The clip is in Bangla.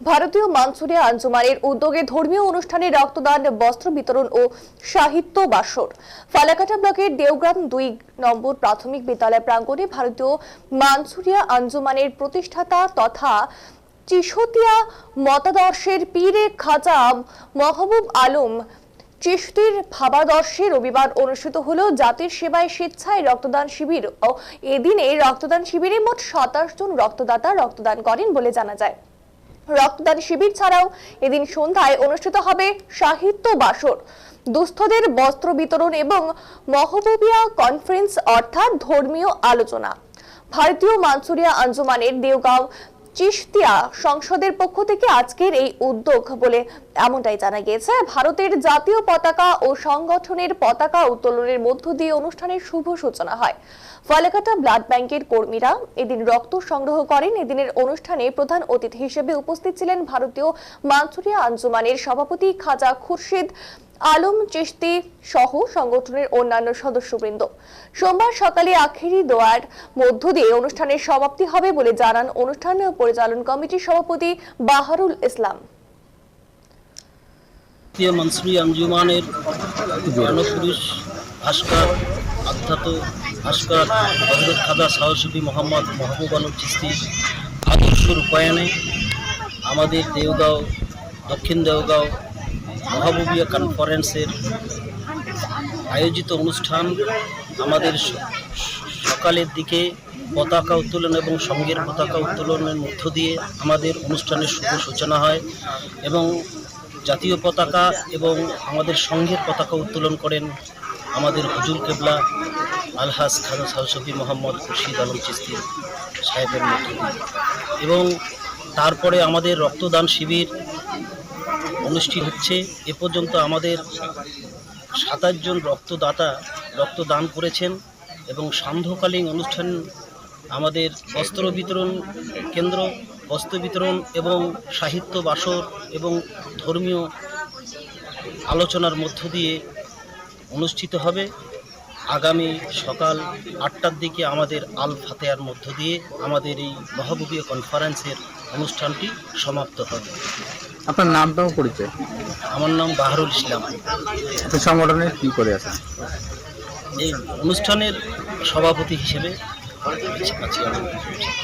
ভারতীয় মানসুরিয়া আঞ্জুমানের উদ্যোগে ধর্মীয় অনুষ্ঠানে রক্তদান, বস্ত্র বিতরণ ও সাহিত্য বাসর। ফালাকাটা ব্লকের দেওগ্রাম দুই নম্বর প্রাথমিক বিদ্যালয় প্রাঙ্গণে ভারতীয় মানসুরিয়া আঞ্জুমানের প্রতিষ্ঠাতা তথা চিশতিয়া মতাদর্শের পীরে খাজা মহবুব আলম চিশতির ভাবাদর্শে রবিবার অনুষ্ঠিত হলো জাতির সেবায় স্বেচ্ছায় রক্তদান শিবির ও এদিনে রক্তদান শিবিরে মোট সাতাশ জন রক্তদাতা রক্তদান করেন বলে জানা যায়। রক্তদান শিবির ছাড়াও এদিন সন্ধ্যায় অনুষ্ঠিত হবে সাহিত্য বাসর। দুস্থদের বস্ত্র বিতরণ এবং মহবুবিয়া কনফারেন্স অর্থাৎ ধর্মীয় আলোচনা। ভারতীয় মানসুরিয়া আঞ্জুমানের দেওগাঁও চিশতিয়া সংসদের পক্ষ থেকে আজকের এই উদ্যোগ বলে এমনটাই জানা গিয়েছে। ভারতের জাতীয় পতাকা ও সংগঠনের পতাকা উত্তোলনের মধ্য দিয়ে অনুষ্ঠানের শুভ সূচনা হয়। ফালাকাটা ব্লাড ব্যাংকের কর্মীরা এদিন রক্ত সংগ্রহ করেন। এদিনের অনুষ্ঠানে প্রধান অতিথি হিসেবে উপস্থিত ছিলেন ভারতীয় মানসুরিয়া আঞ্জুমানের সভাপতি খাজা খুরশিদ আলম চিশতি সহ সংগঠনের অন্যান্য সদস্যবৃন্দ। সোমবার সকালে আখেরি দোয়ার মধ্য দিয়ে অনুষ্ঠানের সমাপ্তি হবে বলে জানান অনুষ্ঠান পরিচালন কমিটির সভাপতি বাহারুল ইসলাম। মনসুরি আঞ্জুমানের ভাস্কর ভাস্কর খাদা মোহাম্মদ মাহবুব আলম চিস্তি আদর্শ রূপায়ণে আমাদের দেওগাঁও দক্ষিণ দেওগাঁও মহাবুবিয়া কনফারেন্সের আয়োজিত অনুষ্ঠান আমাদের সকালের দিকে পতাকা উত্তোলন এবং সঙ্গের পতাকা উত্তোলনের মধ্য দিয়ে আমাদের অনুষ্ঠানের শুভ সূচনা হয় এবং জাতীয় পতাকা এবং আমাদের সংঘের পতাকা উত্তোলন করেন আমাদের হুজুর কেবলা আলহাজ খান সাহসফি মোহাম্মদ খুরশিদ আলম চিস্তি সাহেবের মধ্য দিয়ে। এবং তারপরে আমাদের রক্তদান শিবির অনুষ্ঠিত হচ্ছে, এ পর্যন্ত আমাদের সাতাশ জন রক্তদাতা রক্তদান করেছেন এবং সান্ধ্যকালীন অনুষ্ঠান আমাদের বস্ত্র বিতরণ কেন্দ্র, বস্ত্র বিতরণ এবং সাহিত্য বাসর এবং ধর্মীয় আলোচনার মধ্য দিয়ে অনুষ্ঠিত হবে। আগামী সকাল আটটার দিকে আমাদের আল ফাতেয়ার মধ্য দিয়ে আমাদের এই মহাবুবীয় কনফারেন্সের অনুষ্ঠানটি সমাপ্ত হবে। আপনার নামটাও পরিচয়? আমার নাম বাহারুল ইসলাম। আপনি সংগঠনে কি করে আছেন? এই অনুষ্ঠানের সভাপতি হিসেবে আছি আমি।